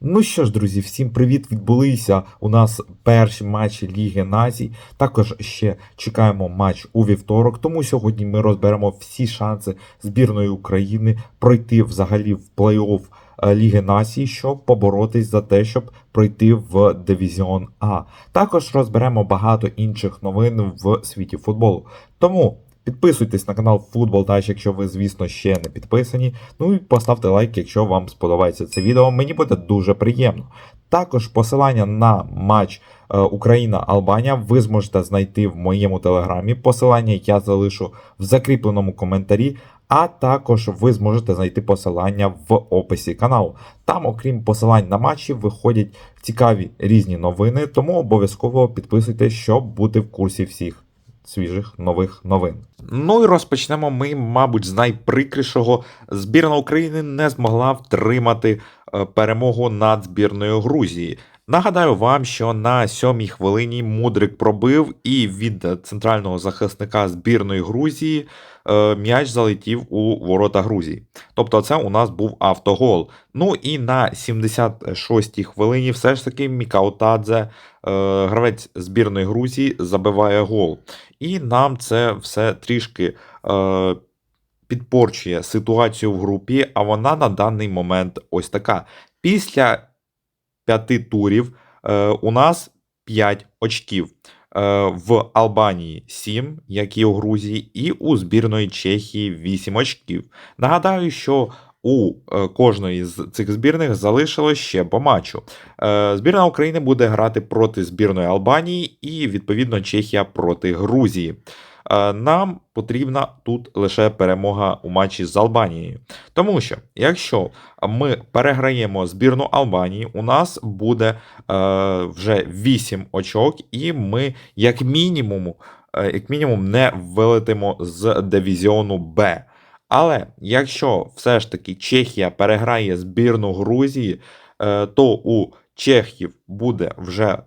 Ну що ж, друзі, всім привіт! Відбулися у нас перші матчі Ліги Націй. Також ще чекаємо матч у вівторок. Тому сьогодні ми розберемо всі шанси збірної України пройти взагалі в плей-офф е, Ліги Націй, щоб поборотись за те, щоб пройти в Дивізіон А. Також розберемо багато інших новин в світі футболу. Тому. Підписуйтесь на канал Футбол Тач, якщо ви, звісно, ще не підписані. Ну і поставте лайк, якщо вам сподобається це відео. Мені буде дуже приємно. Також посилання на матч е, Україна-Албанія ви зможете знайти в моєму телеграмі. Посилання я залишу в закріпленому коментарі. А також ви зможете знайти посилання в описі каналу. Там, окрім посилань на матчі, виходять цікаві різні новини, тому обов'язково підписуйтесь, щоб бути в курсі всіх свіжих нових новин. Ну і розпочнемо ми, мабуть, з найприкрішого. Збірна України не змогла втримати е, перемогу над збірною Грузії. Нагадаю вам, що на сьомій хвилині Мудрик пробив, і від центрального захисника збірної Грузії е, м'яч залетів у ворота Грузії. Тобто, це у нас був автогол. Ну і на 76-й хвилині все ж таки Мікаутадзе, е, гравець збірної Грузії, забиває гол. І нам це все трішки е, підпорчує ситуацію в групі, а вона на даний момент ось така. Після п'яти турів е, у нас 5 очків. Е, в Албанії 7, як і у Грузії, і у збірної Чехії 8 очків. Нагадаю, що у е, кожної з цих збірних залишилось ще по матчу. Збірна України буде грати проти збірної Албанії і, відповідно, Чехія проти Грузії. Е, Нам потрібна тут лише перемога у матчі з Албанією. Тому що, якщо ми переграємо збірну Албанії, у нас буде е, вже 8 очок, і ми, як мінімум, е, як мінімум, не вилетимо з дивізіону Б. Але якщо все ж таки Чехія переграє збірну Грузії, то у Чехів буде вже е,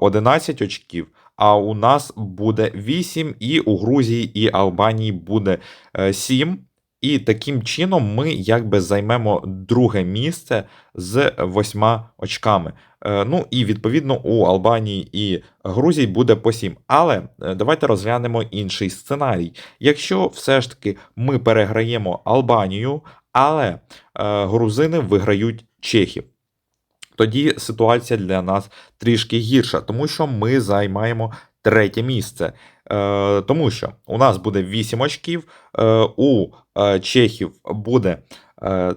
11 очків, а у нас буде 8, і у Грузії і Албанії буде е, 7. І таким чином ми якби займемо друге місце з восьма очками. Е, Ну і відповідно у Албанії і Грузії буде по 7. Але е, давайте розглянемо інший сценарій. Якщо все ж таки ми переграємо Албанію, але е, грузини виграють Чехів. Тоді ситуація для нас трішки гірша, тому що ми займаємо третє місце. Е, тому що у нас буде 8 очків, е, у е, Чехів буде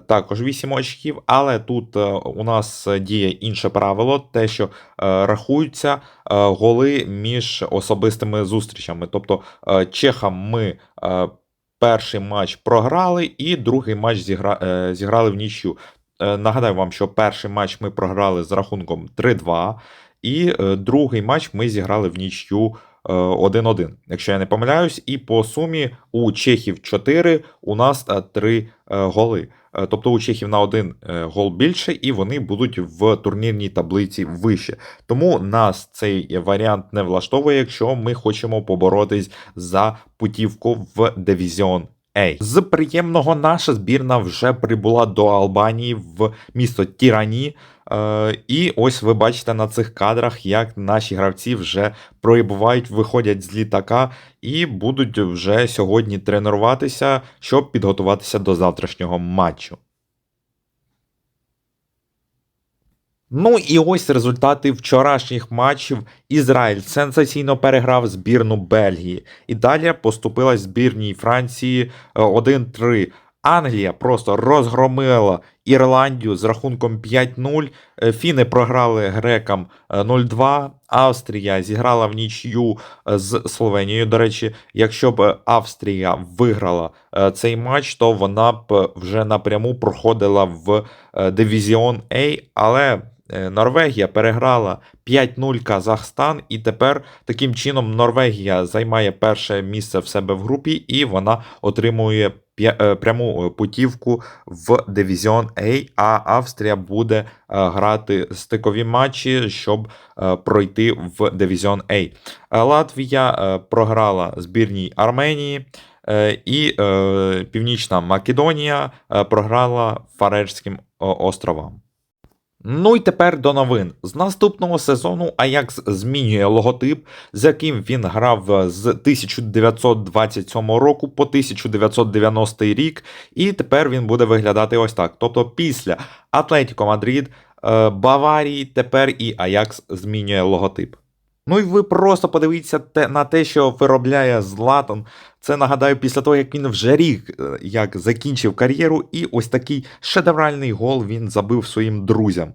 також 8 очків, але тут у нас діє інше правило, те, що рахуються голи між особистими зустрічами. Тобто чехам ми. Перший матч програли, і другий матч зігра... зіграли в нічю. Е, Нагадаю вам, що перший матч ми програли з рахунком 3-2, і е, другий матч ми зіграли в нічю е, 1-1, якщо я не помиляюсь, і по сумі у Чехів 4, у нас 3 голи. Е, Тобто у Чехів на один е, гол більше, і вони будуть в турнірній таблиці вище. Тому нас цей варіант не влаштовує, якщо ми хочемо поборотись за путівку в дивізіон Ей, з приємного наша збірна вже прибула до Албанії в місто Тірані. Е, і ось ви бачите на цих кадрах, як наші гравці вже пробувають, виходять з літака і будуть вже сьогодні тренуватися, щоб підготуватися до завтрашнього матчу. Ну і ось результати вчорашніх матчів. Ізраїль сенсаційно переграв збірну Бельгії. Італія поступила збірній Франції е, 1-3. Англія просто розгромила Ірландію з рахунком 5-0. Е, Фіни програли грекам е, 0-2. Австрія зіграла в нічю е, з Словенією. До речі, якщо б Австрія виграла е, цей матч, то вона б вже напряму проходила в е, дивізіон А, але е, Норвегія переграла 5-0 Казахстан, і тепер таким чином Норвегія займає перше місце в себе в групі, і вона отримує е, пряму е, путівку в дивізіон А, а Австрія буде е, грати стикові матчі, щоб е, пройти в дивізіон А. Е, Латвія е, програла збірній Арменії. е, І е, Північна Македонія е, програла Фарерським островам. Ну і тепер до новин. З наступного сезону Аякс змінює логотип, з яким він грав з 1927 року по 1990 рік, і тепер він буде виглядати ось так. Тобто після Атлетіко Мадрид, е, Баварії, тепер і Аякс змінює логотип. Ну і ви просто подивіться на те, що виробляє Златан. Це нагадаю, після того, як він вже рік е, як закінчив кар'єру, і ось такий шедевральний гол він забив своїм друзям.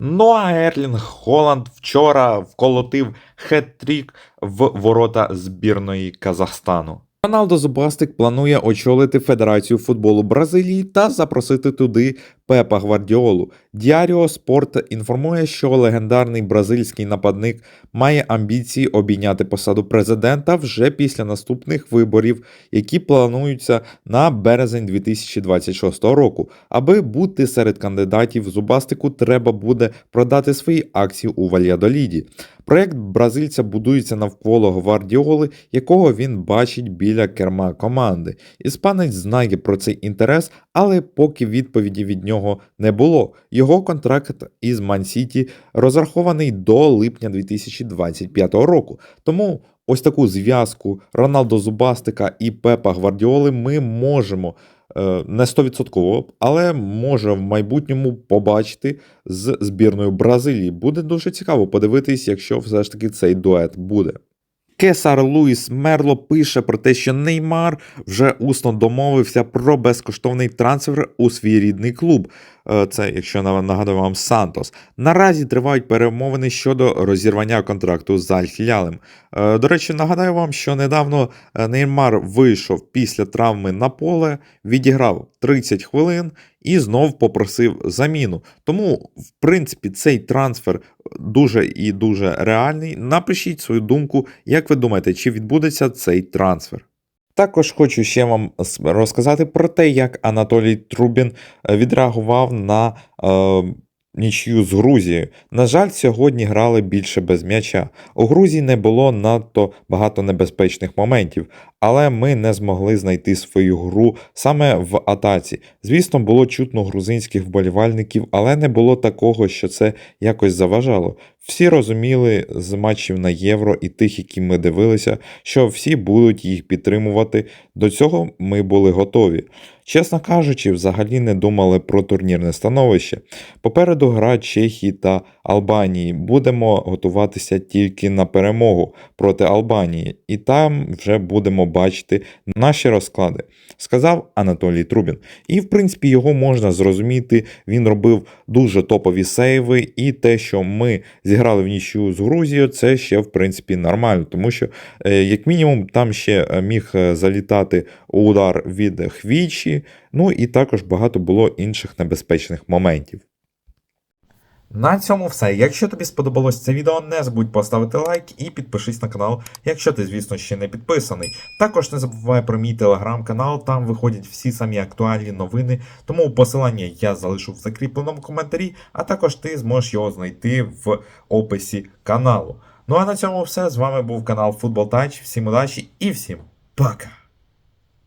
Ну а Ерлінг Холланд вчора вколотив хет-трік в ворота збірної Казахстану. Роналдо Зубастик планує очолити Федерацію футболу Бразилії та запросити туди Пепа Гвардіолу. Діаріо Спорт інформує, що легендарний бразильський нападник має амбіції обійняти посаду президента вже після наступних виборів, які плануються на березень 2026 року. Аби бути серед кандидатів Зубастику, треба буде продати свої акції у Вальядоліді. Проект бразильця будується навколо Гвардіоли, якого він бачить біля керма команди. Іспанець знає про цей інтерес, але поки відповіді від нього не було. Його контракт із Ман-Сіті розрахований до липня 2025 року. Тому ось таку зв'язку Роналдо Зубастика і Пепа Гвардіоли ми можемо. е, Не 100%, але може в майбутньому побачити з збірною Бразилії. Буде дуже цікаво подивитись, якщо все ж таки цей дует буде. Кесар Луїс Мерло пише про те, що Неймар вже усно домовився про безкоштовний трансфер у свій рідний клуб. Е, Це, якщо на- нагадую вам, Сантос. Наразі тривають перемовини щодо розірвання контракту з Аль-Хілялем. Е, До речі, нагадаю вам, що недавно е, Неймар вийшов після травми на поле, відіграв 30 хвилин і знов попросив заміну. Тому, в принципі, цей трансфер дуже і дуже реальний. Напишіть свою думку, як ви думаєте, чи відбудеться цей трансфер. Також хочу ще вам розказати про те, як Анатолій Трубін е, відреагував на е, нічию з Грузією. На жаль, сьогодні грали більше без м'яча. У Грузії не було надто багато небезпечних моментів, але ми не змогли знайти свою гру саме в атаці. Звісно, було чутно грузинських вболівальників, але не було такого, що це якось заважало. Всі розуміли з матчів на євро і тих, які ми дивилися, що всі будуть їх підтримувати. До цього ми були готові. Чесно кажучи, взагалі не думали про турнірне становище. Попереду гра Чехії та Албанії. Будемо готуватися тільки на перемогу проти Албанії, і там вже будемо бачити наші розклади, сказав Анатолій Трубін. І в принципі його можна зрозуміти. Він робив дуже топові сейви, і те, що ми зіграли в нічю з Грузією, це ще в принципі нормально, тому що, е, як мінімум, там ще е, міг е, залітати удар від Хвічі, ну і також багато було інших небезпечних моментів. На цьому все. Якщо тобі сподобалось це відео, не забудь поставити лайк і підпишись на канал, якщо ти, звісно, ще не підписаний. Також не забувай про мій телеграм-канал, там виходять всі самі актуальні новини, тому посилання я залишу в закріпленому коментарі, а також ти зможеш його знайти в описі каналу. Ну а на цьому все. З вами був канал Футбол Тач. Всім удачі і всім пока!